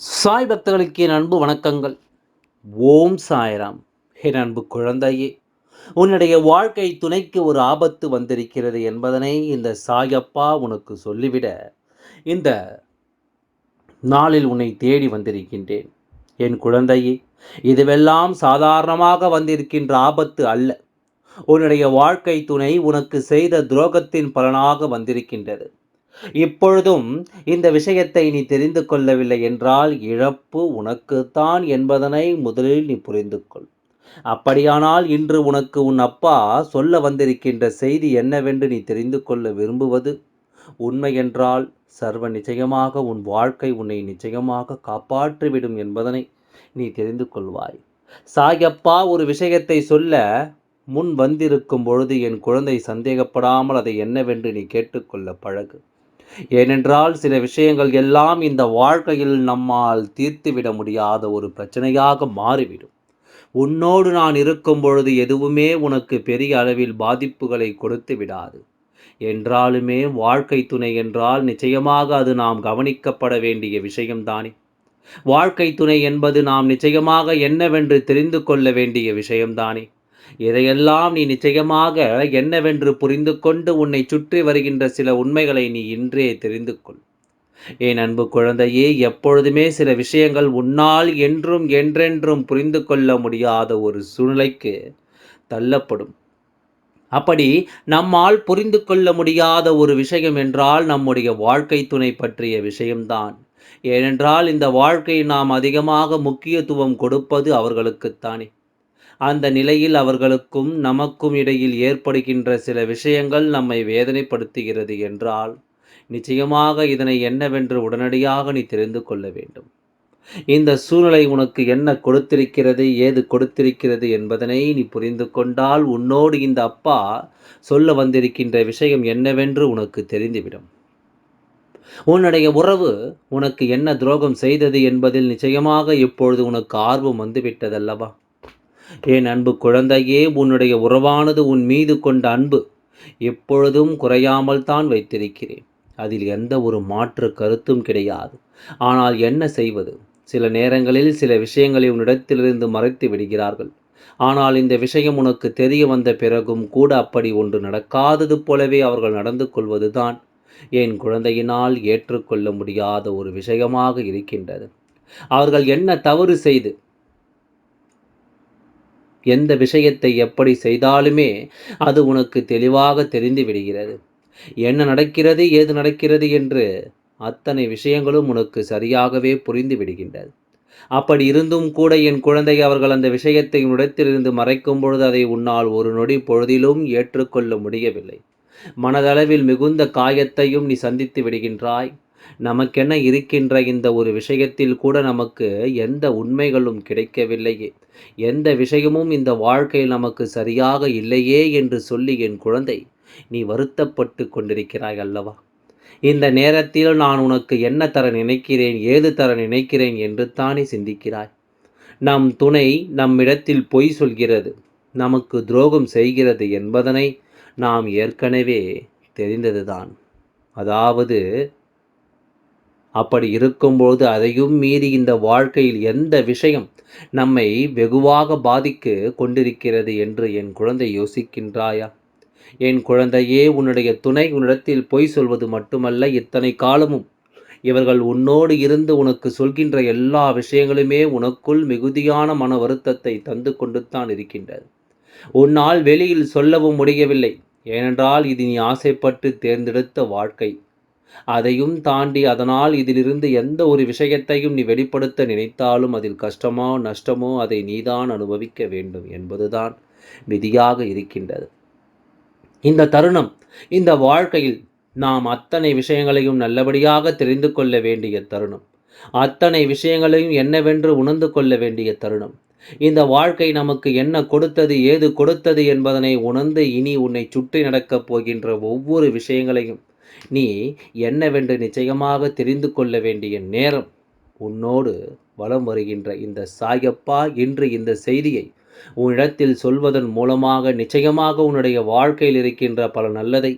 சாய் பக்தர்களுக்கு என் அன்பு வணக்கங்கள். ஓம் சாய்ராம். என் அன்பு குழந்தையே உன்னுடைய வாழ்க்கை துணைக்கு ஒரு ஆபத்து வந்திருக்கிறது என்பதனை இந்த சாயப்பா உனக்கு சொல்லிவிட இந்த நாளில் உன்னை தேடி வந்திருக்கின்றேன். என் குழந்தையே இதுவெல்லாம் சாதாரணமாக வந்திருக்கின்ற ஆபத்து அல்ல. உன்னுடைய வாழ்க்கை துணை உனக்கு செய்த துரோகத்தின் பலனாக வந்திருக்கின்றது. இப்பொழுதும் இந்த விஷயத்தை நீ தெரிந்து கொள்ளவில்லை என்றால் இழப்பு உனக்குத்தான் என்பதனை முதலில் நீ புரிந்து கொள் அப்படியானால் இன்று உனக்கு உன் அப்பா சொல்ல வந்திருக்கின்ற செய்தி என்னவென்று நீ தெரிந்து கொள்ள விரும்புவது? உண்மை என்றால் சர்வ நிச்சயமாக உன் வாழ்க்கை உன்னை நிச்சயமாக காப்பாற்றிவிடும் என்பதனை நீ தெரிந்து கொள்வாய். சாயப்பா ஒரு விஷயத்தை சொல்ல முன் வந்திருக்கும் பொழுது என் குழந்தை சந்தேகப்படாமல் அதை என்னவென்று நீ கேட்டுக்கொள்ள பழகு. ஏனென்றால் சில விஷயங்கள் எல்லாம் இந்த வாழ்க்கையில் நம்மால் தீர்த்துவிட முடியாத ஒரு பிரச்சனையாக மாறிவிடும். உன்னோடு நான் இருக்கும் பொழுது எதுவுமே உனக்கு பெரிய அளவில் பாதிப்புகளை கொடுத்து விடாது. என்றாலுமே வாழ்க்கை துணை என்றால் நிச்சயமாக அது நாம் கவனிக்கப்பட வேண்டிய விஷயம்தானே வாழ்க்கை துணை என்பது நாம் நிச்சயமாக என்னவென்று தெரிந்து கொள்ள வேண்டிய விஷயம்தானே இதையெல்லாம் நீ நிச்சயமாக என்னவென்று புரிந்து கொண்டு உன்னை சுற்றி வருகின்ற சில உண்மைகளை நீ இன்றே தெரிந்து கொள். என் அன்பு குழந்தையே எப்பொழுதுமே சில விஷயங்கள் உன்னால் என்றும் என்றென்றும் புரிந்து கொள்ள முடியாத ஒரு சூழ்நிலைக்கு தள்ளப்படும். அப்படி நம்மால் புரிந்து கொள்ள முடியாத ஒரு விஷயம் என்றால் நம்முடைய வாழ்க்கை துணை பற்றிய விஷயம்தான். ஏனென்றால் இந்த வாழ்க்கை நாம் அதிகமாக முக்கியத்துவம் கொடுப்பது அவர்களுக்குத்தானே. அந்த நிலையில் அவர்களுக்கும் நமக்கும் இடையில் ஏற்படுகின்ற சில விஷயங்கள் நம்மை வேதனைப்படுத்துகிறது என்றால் நிச்சயமாக இதனை என்னவென்று உடனடியாக நீ தெரிந்து கொள்ள வேண்டும். இந்த சூழ்நிலை உனக்கு என்ன கொடுத்திருக்கிறது ஏது கொடுத்திருக்கிறது என்பதனை நீ புரிந்து கொண்டால் உன்னோடு இந்த அப்பா சொல்ல வந்திருக்கின்ற விஷயம் என்னவென்று உனக்கு தெரிந்துவிடும். உன்னுடைய உறவு உனக்கு என்ன துரோகம் செய்தது என்பதில் நிச்சயமாக இப்பொழுது உனக்கு ஆர்வம் வந்துவிட்டதல்லவா? என் அன்பு குழந்தையே உன்னுடைய உறவானது உன் மீது கொண்ட அன்பு எப்பொழுதும் குறையாமல் தான் வைத்திருக்கிறேன். அதில் எந்த ஒரு மாற்று கருத்தும் கிடையாது. ஆனால் என்ன செய்வது? சில நேரங்களில் சில விஷயங்களை உன்னிடத்திலிருந்து மறைத்து விடுகிறார்கள். ஆனால் இந்த விஷயம் உனக்கு தெரிய வந்த பிறகும் கூட அப்படி ஒன்று நடக்காதது போலவே அவர்கள் நடந்து கொள்வதுதான் என் குழந்தையினால் ஏற்றுக்கொள்ள முடியாத ஒரு விஷயமாக இருக்கின்றது. அவர்கள் என்ன தவறு செய்து எந்த விஷயத்தை எப்படி செய்தாலுமே அது உனக்கு தெளிவாக தெரிந்து விடுகிறது. என்ன நடக்கிறது ஏது நடக்கிறது என்று அத்தனை விஷயங்களும் உனக்கு சரியாகவே புரிந்து விடுகின்றது. அப்படி இருந்தும் கூட என் குழந்தை அவர்கள் அந்த விஷயத்தை உன்னிடத்திலிருந்து மறைக்கும் பொழுது அதை உன்னால் ஒரு நொடி பொழுதிலும் ஏற்றுக்கொள்ள முடியவில்லை. மனதளவில் மிகுந்த காயத்தையும் நீ சந்தித்து விடுகின்றாய். நமக்கென இருக்கின்ற இந்த ஒரு விஷயத்தில் கூட நமக்கு எந்த உண்மைகளும் கிடைக்கவில்லையே. எந்த விஷயமும் இந்த வாழ்க்கையில் நமக்கு சரியாக இல்லையே என்று சொல்லி என் குழந்தை நீ வருத்தப்பட்டு கொண்டிருக்கிறாய் அல்லவா? இந்த நேரத்தில் நான் உனக்கு என்ன தர நினைக்கிறேன் ஏது தர நினைக்கிறேன் என்று தானே சிந்திக்கிறாய். நம் துணை நம்மிடத்தில் பொய் சொல்கிறது நமக்கு துரோகம் செய்கிறது என்பதனை நாம் ஏற்கனவே தெரிந்ததுதான். அதாவது அப்படி இருக்கும்போது அதையும் மீறி இந்த வாழ்க்கையில் எந்த விஷயம் நம்மை வெகுவாக பாதிக்க கொண்டிருக்கிறது என்று என் குழந்தை யோசிக்கின்றாயா? என் குழந்தையே உன்னுடைய துணை உன்னிடத்தில் பொய் சொல்வது மட்டுமல்ல இத்தனை காலமும் இவர்கள் உன்னோடு இருந்து உனக்கு சொல்கின்ற எல்லா விஷயங்களுமே உனக்குள் மிகுதியான மன வருத்தத்தை தந்து கொண்டு தான் இருக்கின்றது. உன்னால் வெளியில் சொல்லவும் முடியவில்லை. ஏனென்றால் இது நீ ஆசைப்பட்டு தேர்ந்தெடுத்த வாழ்க்கை. அதையும் தாண்டி அதனால் இதிலிருந்து எந்த ஒரு விஷயத்தையும் நீ வெளிப்படுத்த நினைத்தாலும் அதில் கஷ்டமோ நஷ்டமோ அதை நீதான் அனுபவிக்க வேண்டும் என்பதுதான் விதியாக இருக்கின்றது. இந்த தருணம் இந்த வாழ்க்கையில் நாம் அத்தனை விஷயங்களையும் நல்லபடியாக தெரிந்து கொள்ள வேண்டிய தருணம். அத்தனை விஷயங்களையும் என்னவென்று உணர்ந்து கொள்ள வேண்டிய தருணம். இந்த வாழ்க்கை நமக்கு என்ன கொடுத்தது ஏது கொடுத்தது என்பதனை உணர்ந்து இனி உன்னை சுற்றி நடக்கப் போகின்ற ஒவ்வொரு விஷயங்களையும் நீ என்னவென்று நிச்சயமாக தெரிந்து கொள்ள வேண்டிய நேரம் உன்னோடு வலம் வருகின்ற இந்த சாயப்பா இன்று இந்த செய்தியை உன்னிடத்தில் சொல்வதன் மூலமாக நிச்சயமாக உன்னுடைய வாழ்க்கையில் இருக்கின்ற பல நல்லதை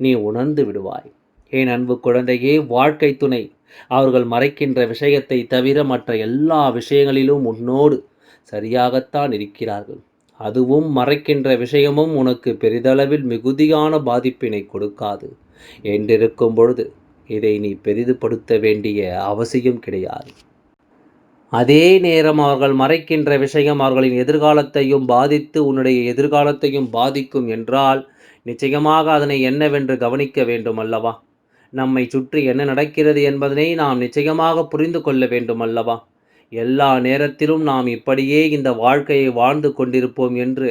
நீ உணர்ந்து விடுவாய். என் அன்பு குழந்தையே வாழ்க்கை துணை. அவர்கள் மறைக்கின்ற விஷயத்தை தவிர மற்ற எல்லா விஷயங்களிலும் உன்னோடு சரியாகத்தான் இருக்கிறார்கள். அதுவும் மறைக்கின்ற விஷயமும் உனக்கு பெரிதளவில் மிகுதியான பாதிப்பினை கொடுக்காது. என்றிருக்கும் பொழுது இதை நீ பெரிதுபடுத்த வேண்டிய அவசியம் கிடையாது. அதே நேரம் அவர்கள் மறைக்கின்ற விஷயம் அவர்களின் எதிர்காலத்தையும் பாதித்து உன்னுடைய எதிர்காலத்தையும் பாதிக்கும் என்றால் நிச்சயமாக அதனை என்னவென்று கவனிக்க வேண்டும் அல்லவா? நம்மை சுற்றி என்ன நடக்கிறது என்பதனை நாம் நிச்சயமாக புரிந்து கொள்ள வேண்டும் அல்லவா? எல்லா நேரத்திலும் நாம் இப்படியே இந்த வாழ்க்கையை வாழ்ந்து கொண்டிருப்போம் என்று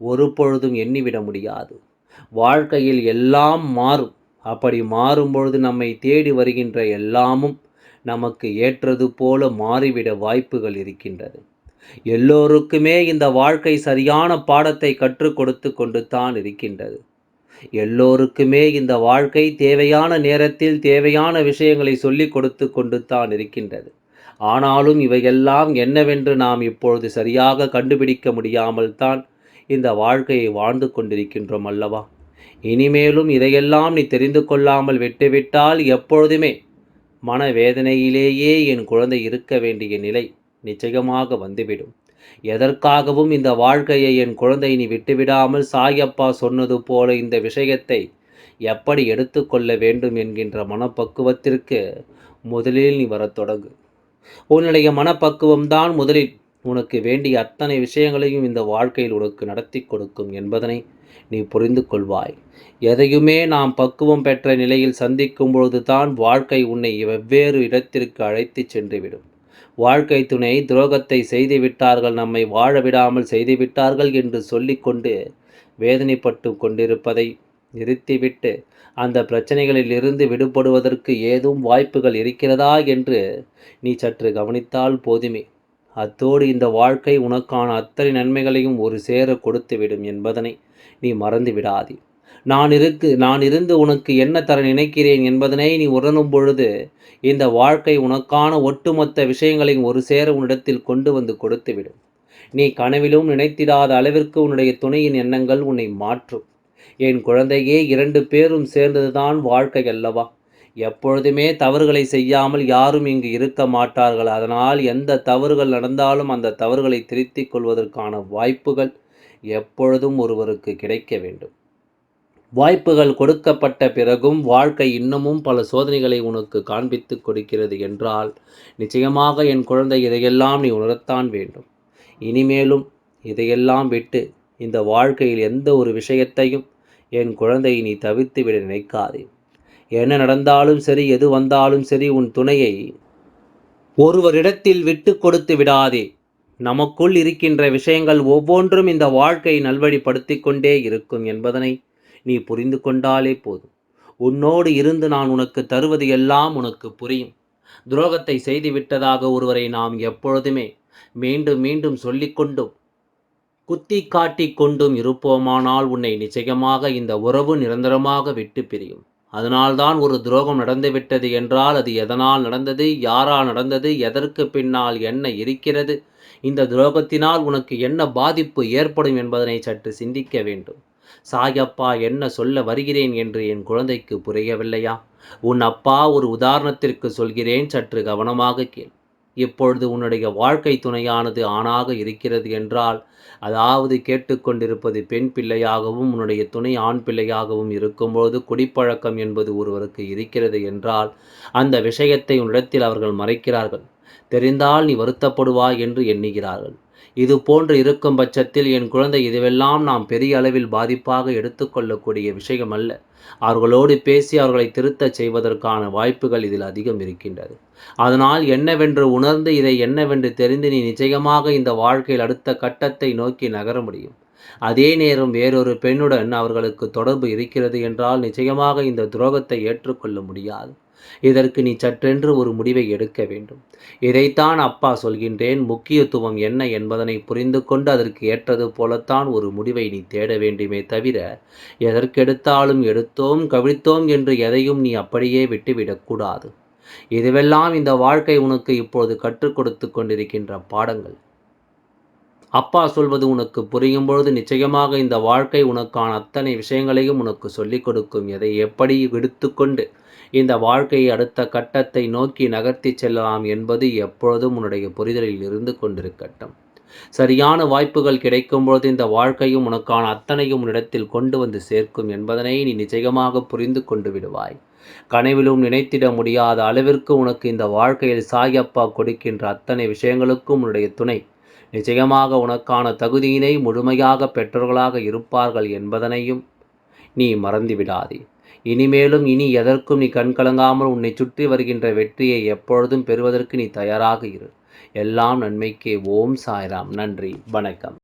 ஒரு பொழுதும் எண்ணிவிட முடியாது. வாழ்க்கையில் எல்லாம் மாறும். அப்படி மாறும்பொழுது நம்மை தேடி வருகின்ற எல்லாமும் நமக்கு ஏற்றது போல மாறிவிட வாய்ப்புகள் இருக்கின்றது. எல்லோருக்குமே இந்த வாழ்க்கை சரியான பாடத்தை கற்றுக் கொடுத்து கொண்டு தான் இருக்கின்றது. எல்லோருக்குமே இந்த வாழ்க்கை தேவையான நேரத்தில் தேவையான விஷயங்களை சொல்லிக் கொடுத்து கொண்டு தான் இருக்கின்றது. ஆனாலும் இவையெல்லாம் என்னவென்று நாம் இப்பொழுது சரியாக கண்டுபிடிக்க முடியாமல் தான் இந்த வாழ்க்கையை வாழ்ந்து கொண்டிருக்கின்றோம் அல்லவா? இனிமேலும் இதையெல்லாம் நீ தெரிந்து கொள்ளாமல் விட்டுவிட்டால் எப்பொழுதுமே மனவேதனையிலேயே என் குழந்தை இருக்க வேண்டிய நிலை நிச்சயமாக வந்துவிடும். எதற்காகவும் இந்த வாழ்க்கையை என் குழந்தை நீ விட்டுவிடாமல் சாயப்பா சொன்னது போல இந்த விஷயத்தை எப்படி எடுத்துக்கொள்ள வேண்டும் என்கின்ற மனப்பக்குவத்திற்கு முதலில் நீ வரத் தொடங்கு. உன்னுடைய மனப்பக்குவம்தான் முதலில் உனக்கு வேண்டிய அத்தனை விஷயங்களையும் இந்த வாழ்க்கையில் உனக்கு நடத்தி கொடுக்கும் என்பதனை நீ புரிந்து கொள்வாய். எதையுமே நாம் பக்குவம் பெற்ற நிலையில் சந்திக்கும் பொழுது தான் வாழ்க்கை உன்னை வெவ்வேறு இடத்திற்கு அழைத்து சென்றுவிடும். வாழ்க்கை துணை துரோகத்தை செய்துவிட்டார்கள் நம்மை வாழ விடாமல் செய்துவிட்டார்கள் என்று சொல்லிக்கொண்டு வேதனைப்பட்டு கொண்டிருப்பதை நிறுத்திவிட்டு அந்த பிரச்சனைகளில் இருந்து விடுபடுவதற்கு ஏதும் வாய்ப்புகள் இருக்கிறதா என்று நீ சற்று கவனித்தால் போதுமே. அத்தோடு இந்த வாழ்க்கை உனக்கான அத்தனை நன்மைகளையும் ஒரு சேர கொடுத்துவிடும் என்பதனை நீ மறந்து விடாதே. நான் இருக்கு நான் இருந்து உனக்கு என்ன தர நினைக்கிறேன் என்பதனை நீ உணரும் பொழுது இந்த வாழ்க்கை உனக்கான ஒட்டுமொத்த விஷயங்களையும் ஒரு சேர உன்னிடத்தில் கொண்டு வந்து கொடுத்துவிடும் நீ கனவிலும் நினைத்திடாத அளவிற்கு உன்னுடைய துணையின் எண்ணங்கள் உன்னை மாற்றும். என் குழந்தையே இரண்டு பேரும் சேர்ந்ததுதான் வாழ்க்கை அல்லவா? எப்பொழுதுமே தவறுகளை செய்யாமல் யாரும் இங்கு இருக்க மாட்டார்கள். அதனால் எந்த தவறுகள் நடந்தாலும் அந்த தவறுகளை திருத்திக் கொள்வதற்கான வாய்ப்புகள் எப்பொழுதும் ஒருவருக்கு கிடைக்க வேண்டும். வாய்ப்புகள் கொடுக்கப்பட்ட பிறகும் வாழ்க்கை இன்னமும் பல சோதனைகளை உனக்கு காண்பித்து கொடுக்கிறது என்றால் நிச்சயமாக என் குழந்தை இதையெல்லாம் நீ உணரத்தான் வேண்டும். இனிமேலும் இதையெல்லாம் விட்டு இந்த வாழ்க்கையில் எந்த ஒரு விஷயத்தையும் என் குழந்தையை நீ தவிர்த்து விட நினைக்காதே. என்ன நடந்தாலும் சரி எது வந்தாலும் சரி உன் துணையை ஒருவரிடத்தில் விட்டு கொடுத்து விடாதே. நமக்குள் இருக்கின்ற விஷயங்கள் ஒவ்வொன்றும் இந்த வாழ்க்கை நல்வழிப்படுத்தி கொண்டே இருக்கும் என்பதனை நீ புரிந்து கொண்டாலே போதும். உன்னோடு இருந்து நான் உனக்கு தருவது எல்லாம் உனக்கு புரியும். துரோகத்தை செய்துவிட்டதாக ஒருவரை நாம் எப்பொழுதுமே மீண்டும் மீண்டும் சொல்லிக்கொண்டும் குத்தி காட்டி கொண்டும் இருப்போமானால் உன்னை நிச்சயமாக இந்த உறவு நிரந்தரமாக விட்டு பிரியும். அதனால்தான் ஒரு துரோகம் நடந்துவிட்டது என்றால் அது எதனால் நடந்தது? யாரால் நடந்தது? எதற்கு பின்னால் என்ன இருக்கிறது? இந்த துரோகத்தினால் உனக்கு என்ன பாதிப்பு ஏற்படும் என்பதனை சற்று சிந்திக்க வேண்டும். சாயப்பா என்ன சொல்ல வருகிறேன் என்று என் குழந்தைக்கு புரியவில்லையா? உன் அப்பா ஒரு உதாரணத்திற்கு சொல்கிறேன் சற்று கவனமாக கேள். இப்பொழுது உன்னுடைய வாழ்க்கை துணையானது ஆணாக இருக்கிறது என்றால் அதாவது கேட்டுக்கொண்டிருப்பது பெண் பிள்ளையாகவும் உன்னுடைய துணை ஆண் பிள்ளையாகவும் இருக்கும்போது குடிப்பழக்கம் என்பது ஒருவருக்கு இருக்கிறது என்றால் அந்த விஷயத்தை உன்னிடத்தில் அவர்கள் மறைக்கிறார்கள். தெரிந்தால் நீ வருத்தப்படுவாய் என்று எண்ணுகிறார்கள். இது போன்று இருக்கும் பட்சத்தில் என் குழந்தை இதுவெல்லாம் நாம் பெரிய அளவில் பாதிப்பாக எடுத்துக்கொள்ளக்கூடிய விஷயம் அல்ல அவர்களோடு பேசி அவர்களை திருத்தச் செய்வதற்கான வாய்ப்புகள் இதில் அதிகம் இருக்கின்றது. அதனால் என்னவென்று உணர்ந்து இதை என்னவென்று தெரிந்து நீ நிச்சயமாக இந்த வாழ்க்கையில் அடுத்த கட்டத்தை நோக்கி நகர முடியும். அதே நேரம் வேறொரு பெண்ணுடன் அவர்களுக்கு தொடர்பு இருக்கிறது என்றால் நிச்சயமாக இந்த துரோகத்தை ஏற்றுக்கொள்ள முடியாது. இதற்கு நீ சற்றென்று ஒரு முடிவை எடுக்க வேண்டும். இதைத்தான் அப்பா சொல்கின்றேன். முக்கியத்துவம் என்ன என்பதனை புரிந்து கொண்டு அதற்கு ஏற்றது போலத்தான் ஒரு முடிவை நீ தேட வேண்டுமே தவிர எதற்கெடுத்தாலும் எடுத்தோம் கவிழ்த்தோம் என்று எதையும் நீ அப்படியே விட்டுவிடக்கூடாது இதுவெல்லாம் இந்த வாழ்க்கை உனக்கு இப்பொழுது கற்றுக் கொடுத்து கொண்டிருக்கின்ற பாடங்கள். அப்பா சொல்வது உனக்கு புரியும் பொழுது நிச்சயமாக இந்த வாழ்க்கை உனக்கான அத்தனை விஷயங்களையும் உனக்கு சொல்லிக் கொடுக்கும். எதை எப்படி எடுத்துக்கொண்டு இந்த வாழ்க்கையை அடுத்த கட்டத்தை நோக்கி நகர்த்தி செல்லலாம் என்பது எப்பொழுதும் உன்னுடைய புரிதலில் இருந்து கொண்டிருக்கட்டும். சரியான வாய்ப்புகள் கிடைக்கும் பொழுது இந்த வாழ்க்கையும் உனக்கான அத்தனையும் உன்னிடத்தில் கொண்டு வந்து சேர்க்கும் என்பதனை நீ நிச்சயமாக புரிந்து கொண்டு விடுவாய். கனவிலும் நினைத்திட முடியாத அளவிற்கு உனக்கு இந்த வாழ்க்கையில் சாயப்பா கொடுக்கின்ற அத்தனை விஷயங்களுக்கும் உன்னுடைய துணை நிச்சயமாக உனக்கான தகுதியினை முழுமையாக பெற்றவர்களாக இருப்பார்கள் என்பதனையும் நீ மறந்துவிடாதே. இனிமேலும் இனி எதற்கும் நீ கண்கலங்காமல் உன்னை சுற்றி வருகின்ற வெற்றியை எப்பொழுதும் பெறுவதற்கு நீ தயாராக இரு. எல்லாம் நன்மைக்கே. ஓம் சாய்ராம். நன்றி. வணக்கம்.